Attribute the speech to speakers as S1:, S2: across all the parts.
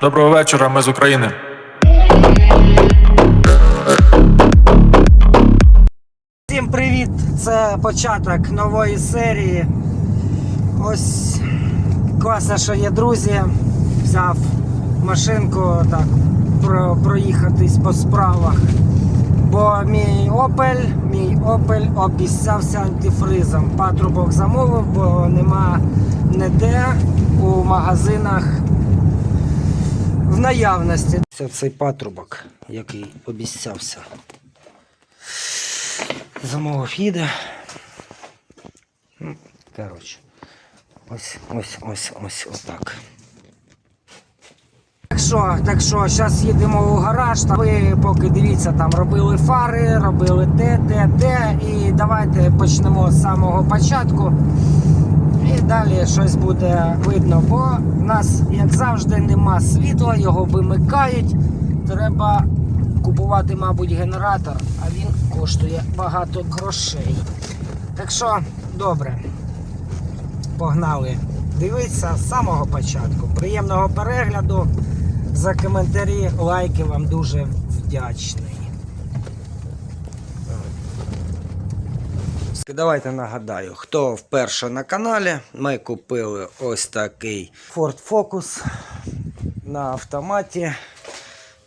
S1: Доброго вечора, ми з України.
S2: Всім привіт! Це початок нової серії. Ось класно, що є друзі. Взяв машинку так про, проїхатись по справах. Бо мій Opel, мій Opel обіцявся антифризом. Патрубок замовив, бо нема ніде у магазинах в наявності. Це цей патрубок, який обіцявся. Замовив їде. Ну, Коротше. Ось, ось, ось, ось, отак. Так що, так що, зараз їдемо у гараж. Та ви поки дивіться, там робили фари, робили те, те, те. І давайте почнемо з самого початку. Далі щось буде видно, бо в нас, як завжди, нема світла, його вимикають. Треба купувати, мабуть, генератор, а він коштує багато грошей. Так що, добре. Погнали. Дивіться з самого початку. Приємного перегляду. За коментарі, лайки вам дуже вдячний. Давайте нагадаю, хто вперше на каналі, ми купили ось такий Ford Focus на автоматі.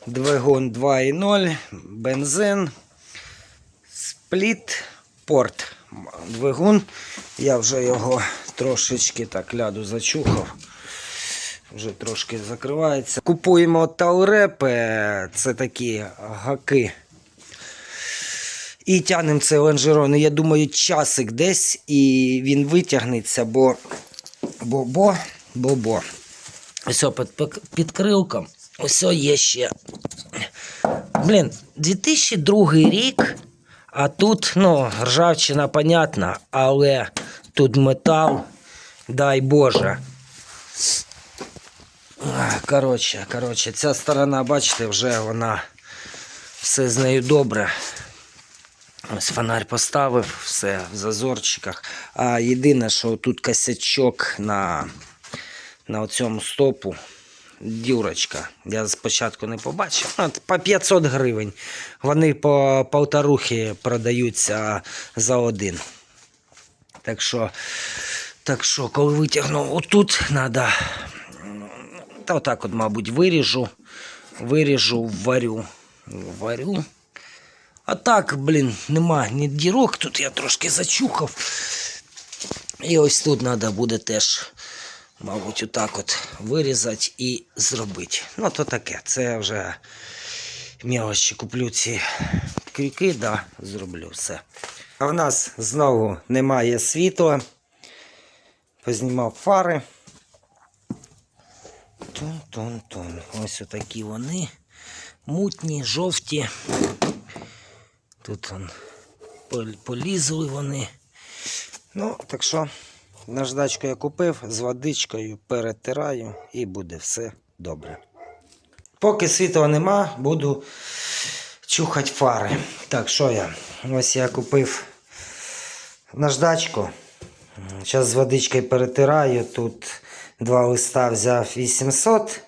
S2: Двигун 2.0, бензин, спліт, порт. Двигун. Я вже його трошечки так ляду зачухав. Вже трошки закривається. Купуємо таурепи, це такі гаки. І тягнемо цей лонжерон. Я думаю, часик десь і він витягнеться, бо бо бо бо бо. Ось під, під, під крилком. Ось є ще. Блін, 2002 рік, а тут, ну, ржавчина, понятна, але тут метал, дай Боже. Коротше, коротше, ця сторона, бачите, вже вона все з нею добре. Ось фонарь поставив, все в зазорчиках. А єдине, що тут косячок на, на цьому стопу. Дюрочка. Я спочатку не побачив. Ну, От по 500 гривень. Вони по полторухи продаються за один. Так що, так що коли витягнув отут, треба. Та отак, от, мабуть, виріжу. Виріжу, варю. Варю. А так, блін, нема ні дірок. Тут я трошки зачухав. І ось тут треба буде теж, мабуть, отак от вирізати і зробити. Ну, то таке. Це вже мелочі куплю ці крюки, да, зроблю все. А в нас знову немає світла. Познімав фари. Тун-тун-тун. Ось отакі вони. Мутні, жовті. Тут он полізли вони. Ну, так що, наждачку я купив, з водичкою перетираю і буде все добре. Поки світла нема, буду чухати фари. Так, що я? Ось я купив наждачку. Зараз з водичкою перетираю. Тут два листа взяв 800.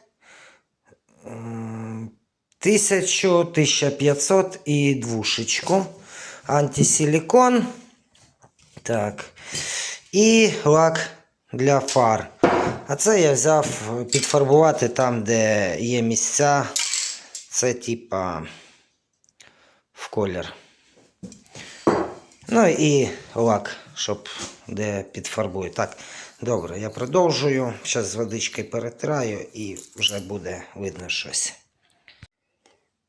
S2: М, 1000, 1500 і двушечку. Антисиликон. Так. І лак для фар. А це я взяв підфарбувати там, де є місця. Це типа в колір. Ну і лак, щоб де підфарбую. Так, добре, я продовжую. Зараз з водичкою перетираю і вже буде видно щось.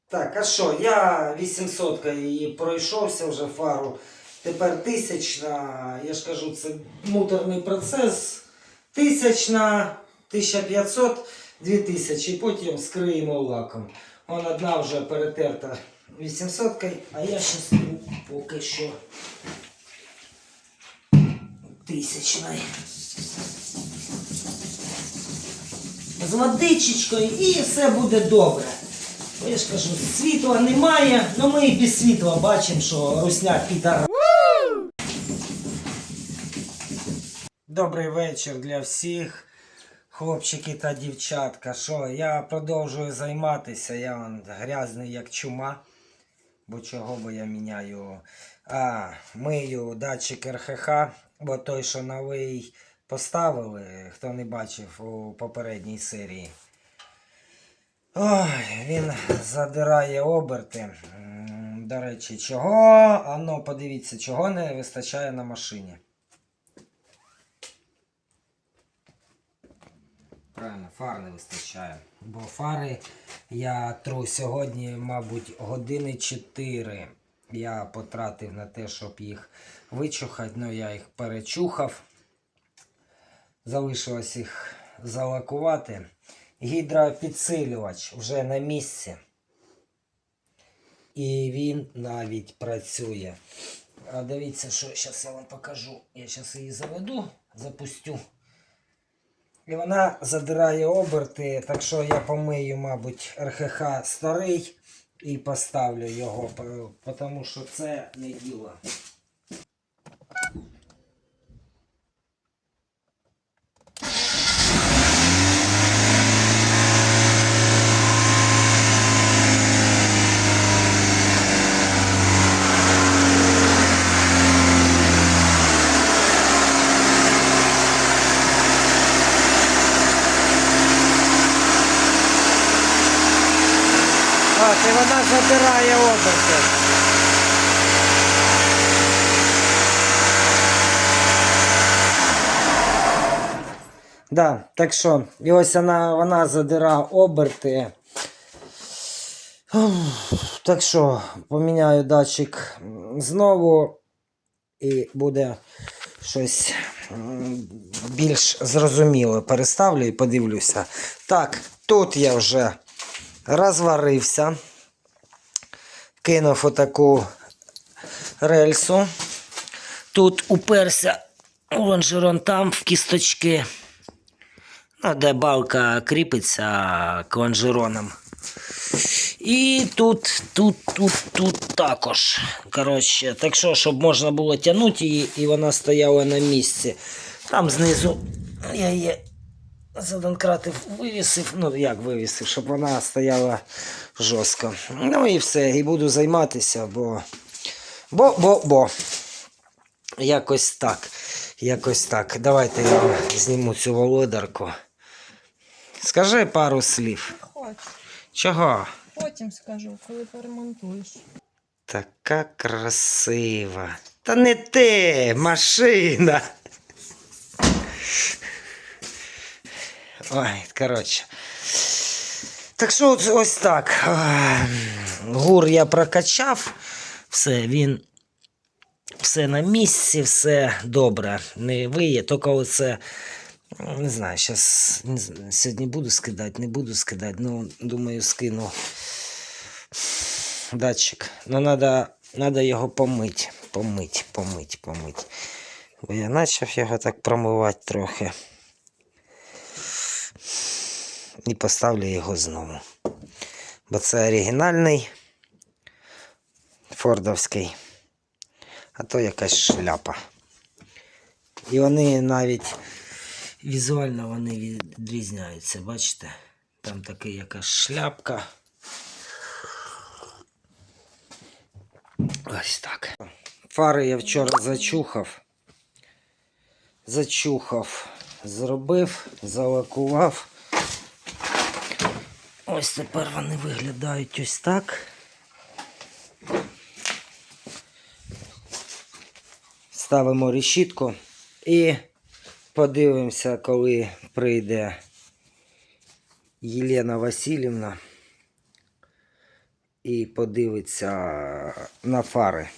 S2: Так, а що, я 800 її пройшовся вже фару. Тепер тисячна, я ж кажу, це муторний процес. Тисячна, 1500, 2000. І потім скриємо лаком. Вон одна вже перетерта 800, а я стру поки що тисячною. З водичечкою і все буде добре. Я ж кажу, світла немає, але ми і без світла бачимо, що русня підара. Добрий вечір для всіх. Хлопчики та дівчатка, що я продовжую займатися, я он грязний як чума. Бо чого бо я міняю? А, мию датчик РХХ, бо той, що новий поставили, хто не бачив у попередній серії. Ой, він задирає оберти. До речі, чого? А ну подивіться, чого не вистачає на машині. Правильно, фар не вистачає. Бо фари я тру сьогодні, мабуть, години 4 я потратив на те, щоб їх вичухати. Ну, я їх перечухав. Залишилось їх залакувати. Гідропідсилювач вже на місці. І він навіть працює. А дивіться, що зараз я вам покажу. Я зараз її заведу, запустю. І вона задирає оберти, так що я помию, мабуть, РХХ старий і поставлю його, тому що це не діло. Так, і задирає оберти. Да, так що, і ось вона, вона задира оберти. Так що, поміняю датчик знову і буде щось більш зрозуміле. Переставлю і подивлюся. Так, тут я вже розварився. Кинув отаку рельсу. Тут уперся лонжерон там в кісточки. Ну, де балка кріпиться к лонжеронам. І тут, тут, тут, тут також. Коротше, так що, щоб можна було тягнути її, і вона стояла на місці. Там знизу я її задонкратив, вивісив, ну як вивісив, щоб вона стояла жорстко. Ну і все, і буду займатися, бо. Бо, бо, бо. Якось так. Якось так. Давайте я зніму цю володарку. Скажи пару слів.
S1: Хоч,
S2: Чого?
S1: потім скажу, коли поремонтуєш.
S2: Така красива. Та не ти, машина. Ой, коротше. Так що ось- ось так. Ем, Гур я прокачав. Все, він все на місці, все добре. Не виє, тільки оце. Не знаю, зараз сьогодні буду скидати, не буду скидати. Ну, думаю, скину датчик. Ну, надо, надо його помить. Помить, помить, помить. Бо я почав його так промивати трохи. І поставлю його знову. Бо це оригінальний фордовський. А то якась шляпа. І вони навіть візуально вони відрізняються, бачите? Там така якась шляпка. Ось так. Фари я вчора зачухав. Зачухав, зробив, залакував. Ось тепер вони виглядають ось так. Ставимо решітку і подивимося, коли прийде Єлена Васильівна і подивиться на фари.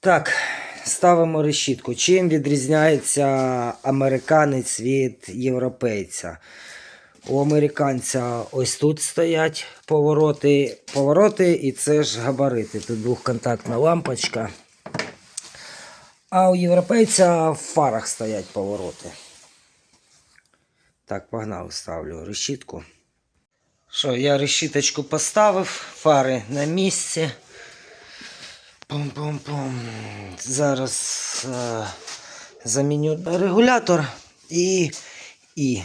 S2: Так, ставимо решітку. Чим відрізняється американець від європейця? У американця ось тут стоять повороти, повороти і це ж габарити. Тут двохконтактна лампочка. А у європейця в фарах стоять повороти. Так, погнали, ставлю решітку. Що, я решіточку поставив, фари на місці. Пум-пум-пум. Зараз е, заміню регулятор і, І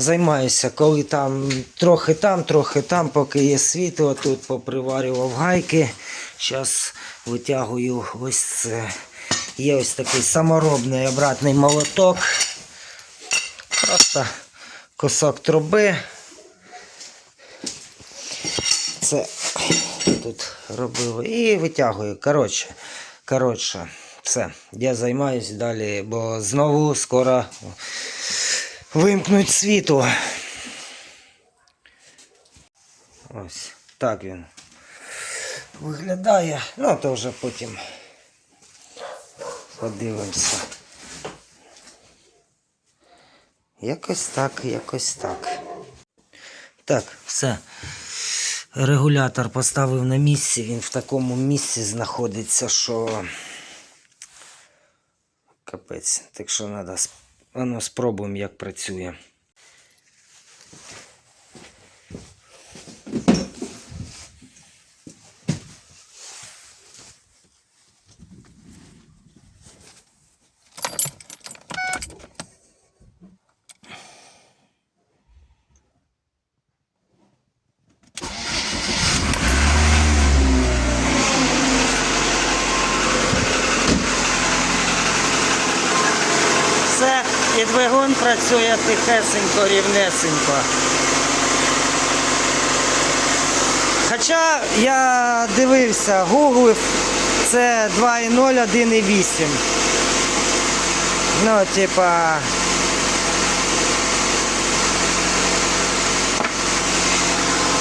S2: займаюся, коли там трохи там, трохи там, поки є світло, тут поприварював гайки. Зараз витягую ось це. Є ось такий саморобний обратний молоток. Просто кусок труби. Це тут робив і витягую. Коротше, коротше, все. Я займаюсь далі, бо знову скоро вимкнуть світло. Ось так він виглядає. Ну, то вже потім подивимося. Якось так, якось так. Так, все. Регулятор поставив на місці, він в такому місці знаходиться, що капець. Так що треба ну, спробуємо, як працює. Все, і двигун працює тихесенько, рівнесенько. Хоча я дивився, гуглив, це 2.0, 1.8. Ну, типа.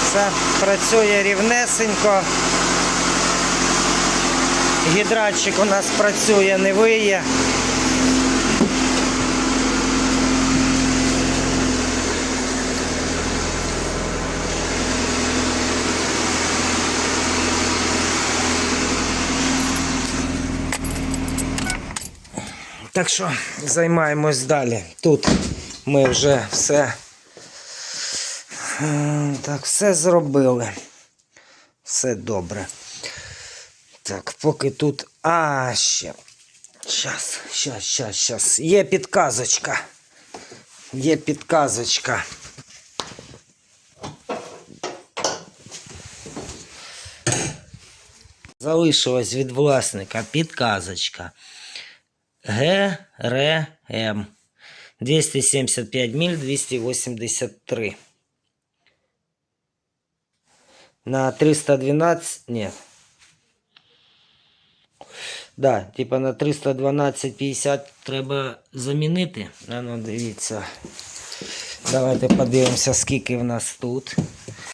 S2: Все працює рівнесенько. Гідратчик у нас працює, не виє. Так що займаємось далі. Тут ми вже все. е, Так, все зробили. Все добре. Так, поки тут. А, ще. Щас, щас, щас, щас. Є підказочка. Є підказочка. Залишилась від власника підказочка. ГРМ 275 миль 283. На 312. Нет. Да, типа на 312,50 треба замінити. А ну дивіться. Давайте подивимося, скільки в нас тут.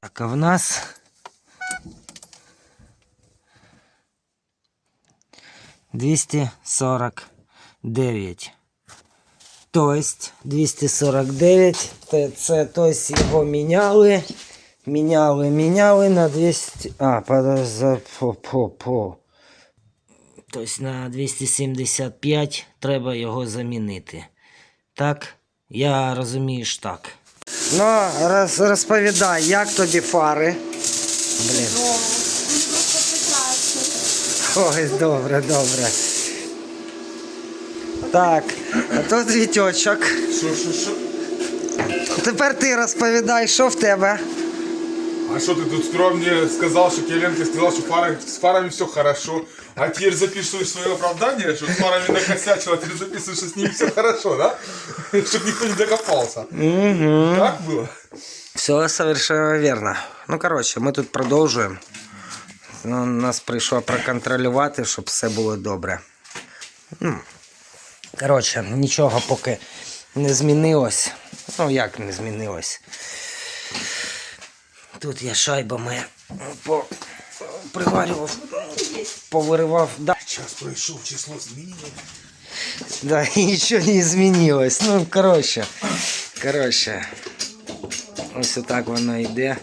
S2: Так, а в нас. Двісті сорок Дев'ять. Тобто 249. Це, це тобто його міняли. Міняли, міняли на 200. А, подожди, по, по, по. Тобто на 275 треба його замінити. Так? Я розумію ж так. Ну, роз, розповідай, як тобі фари? Блін. Ой, добре, добре. Так, а тут вітьочок.
S3: Що, що, що?
S2: Тепер ти розповідай, що в тебе.
S3: А что ты тут скромнее сказал, что Келенко сказал, что фары, с фарами все хорошо. А теперь записываешь свое оправдание, что с фарами накосячил, а ты записываешь, что с ними все хорошо, да? Чтобы никто не докопался.
S2: Угу.
S3: Так было?
S2: Все совершенно верно. Ну, коротше, ми тут продовжуємо. Ну, нас прийшло проконтролювати, щоб все було добре. Ну, коротше, нічого поки не змінилось. Ну, як не змінилось. Тут я шайбами приварював, повиривав. Да.
S3: Час пройшов, число змінилось.
S2: Да, и ничего не изменилось. Ну, коротше. Коротше. Ось отак воно йде.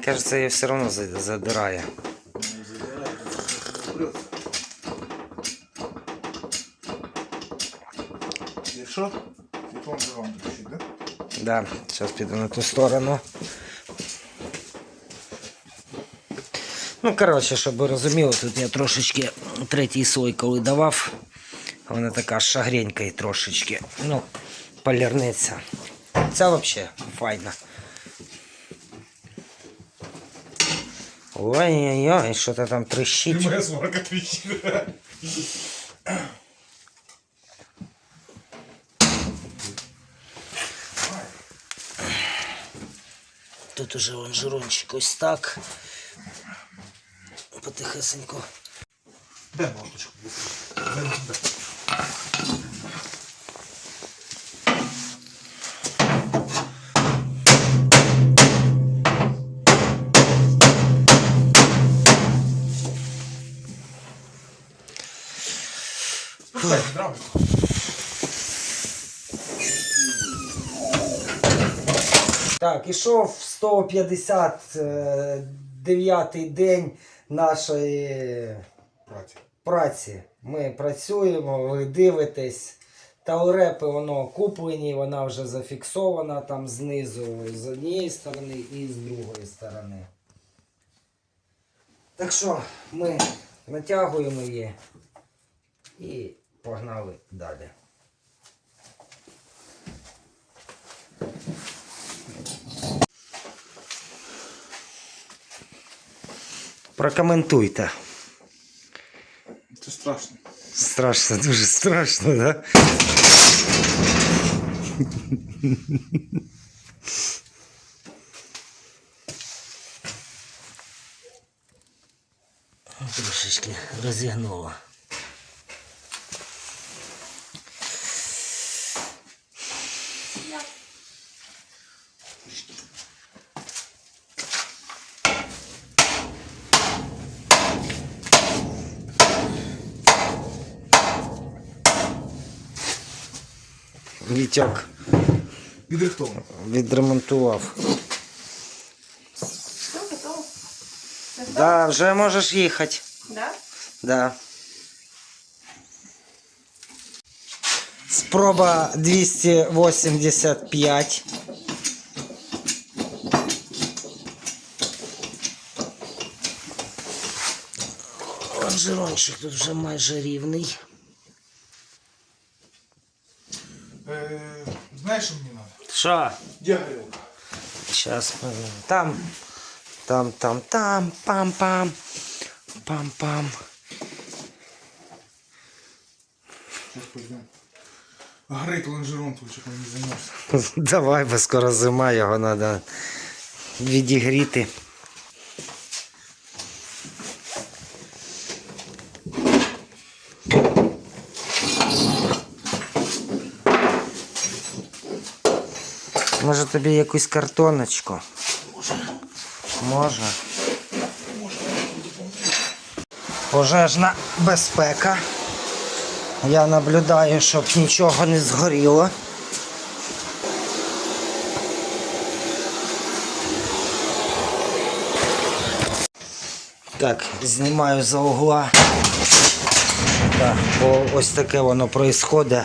S2: Мені кажется, її все одно за- задирає.
S3: Що? Телефон же вам включить, да?
S2: Да, зараз піду на ту сторону. Ну, коротше, щоб ви розуміли, тут я трошечки третій слой, коли давав, вона така шагренька і трошечки. Ну, полірниця. Ця взагалі файна. Ой-ой-ой, що то там трещить.
S3: Моя сварка трещит.
S2: Тут уже лонжерончик ось так. Потихесенько.
S3: Дай молоточку. Дай, дай.
S2: Так, ішов 159-й день нашої
S3: Братья.
S2: праці. Ми працюємо, ви дивитесь. Таурепи воно куплені, вона вже зафіксована там знизу з однієї сторони і з другої сторони. Так що ми натягуємо її і погнали далі. Прокоментуйте.
S3: Это страшно.
S2: Страшно, дуже страшно, да? Трошечки розігнуло. Вітьок
S3: Відрихтовано.
S2: відремонтував.
S1: Все, готово?
S2: Да, вже можеш їхати.
S1: Да?
S2: Да. Спроба 285. Лонжерончик тут вже майже рівний.
S3: Е, знаєш, що мені надо?
S2: Що?
S3: Де горілка?
S2: Сейчас мы... Там, там, там, там, пам-пам, пам-пам.
S3: Сейчас пойдем. Горить лонжерон твій, щоб не замерз.
S2: Давай, бо скоро зима, його треба відігріти. Тобі якусь картоночку? Може. Може. Пожежна безпека. Я наблюдаю, щоб нічого не згоріло. Так, знімаю за угла. Так, бо ось таке воно происходить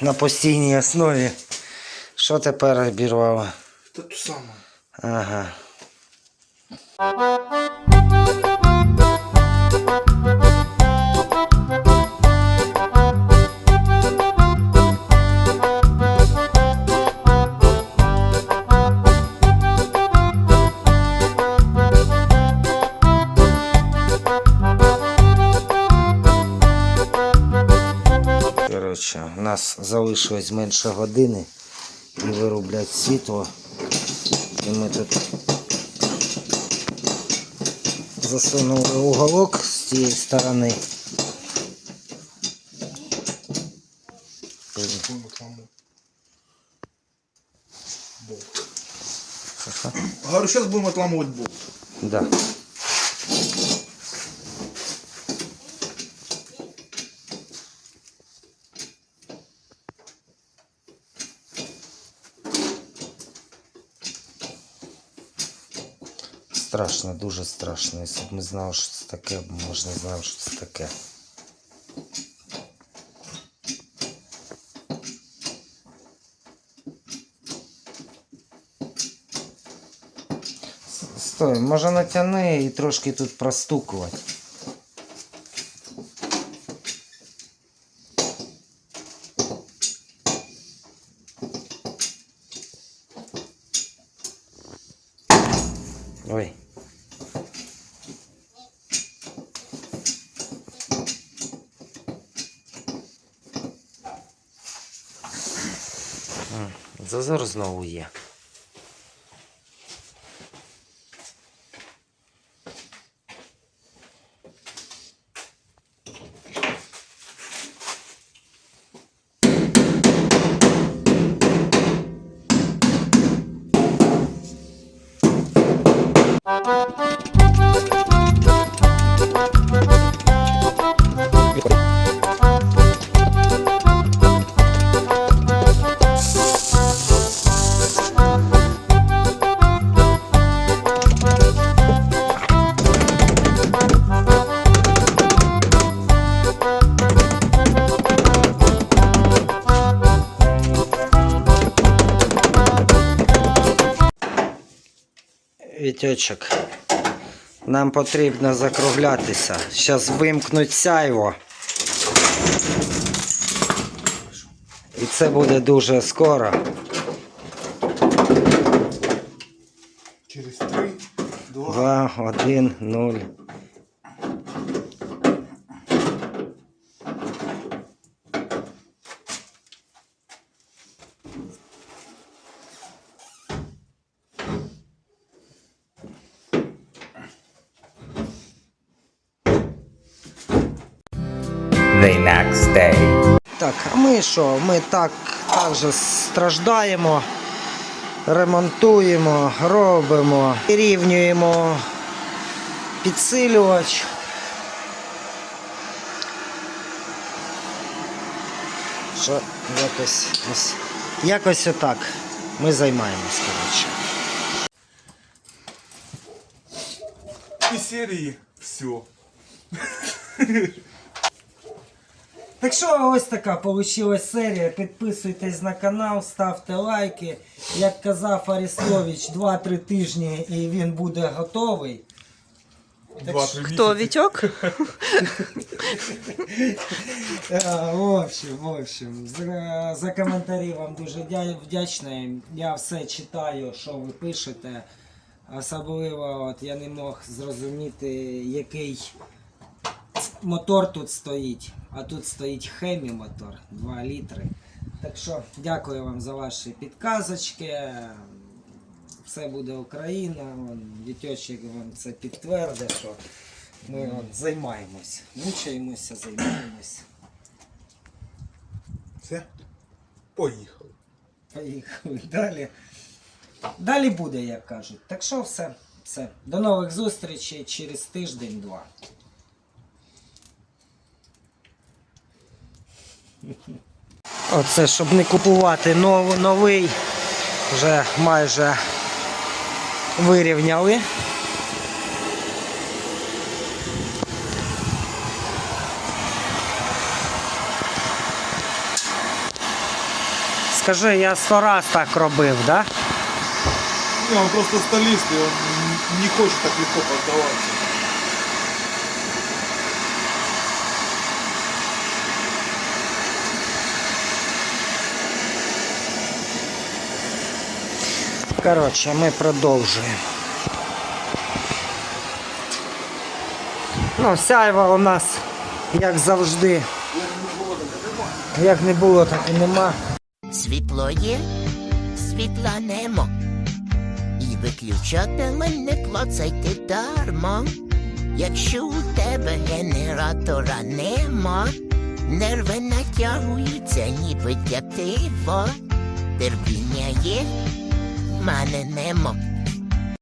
S2: на постійній основі. Що тепер обірвало?
S3: Та ту саму.
S2: Ага. Коротше, у нас залишилось менше години і вироблять світло. І ми тут засунули уголок з цієї сторони.
S3: Говорю, сейчас будем отламывать болт.
S2: Да. Страшно, дуже страшно. Якщо б ми знали, що це таке, ми ж не знали, що це таке. Стой, може натягни і трошки тут простукувати. Знову є. тьочок. Нам потрібно закруглятися. Зараз вимкнуть сяйво. І це буде дуже скоро.
S3: Через
S4: 3,
S2: 2, 1, 0. Що? Ми так також страждаємо, ремонтуємо, робимо, рівнюємо підсилювач. Що якось ось, якось отак ми займаємось, коротше.
S3: И серии все.
S2: Так що ось така вийшла серія. Підписуйтесь на канал, ставте лайки. Як казав Аріслович, 2-3 тижні і він буде готовий.
S3: Два-три
S1: Хто. Вітьок?
S2: Е, В общем, в общем, за, за коментарі вам дуже вдячний. Я все читаю, що ви пишете. Особливо от я не мог зрозуміти, який мотор тут стоїть. А тут стоїть хемі мотор 2 літри. Так що дякую вам за ваші підказочки. Все буде Україна. Вон, вам це підтвердить, що ми от, займаємось. Мучаємося, займаємось.
S3: Все. Поїхали.
S2: Поїхали далі. Далі буде, як кажуть. Так що все. все. До нових зустрічей через тиждень-два. Оце, щоб не купувати нов, новий, вже майже вирівняли. Скажи, я сто раз так робив, да?
S3: Не, он просто столист, и не хочет так легко поддаваться.
S2: Коротше, ми продовжуємо. Ну, сяйва у нас, як завжди. Як не було, так і нема.
S5: Світло є, світла нема. І виключателя не клацайте дарма. Якщо у тебе генератора нема, нерви натягуються, ніби тяптиво. Терпіння є, мене нема.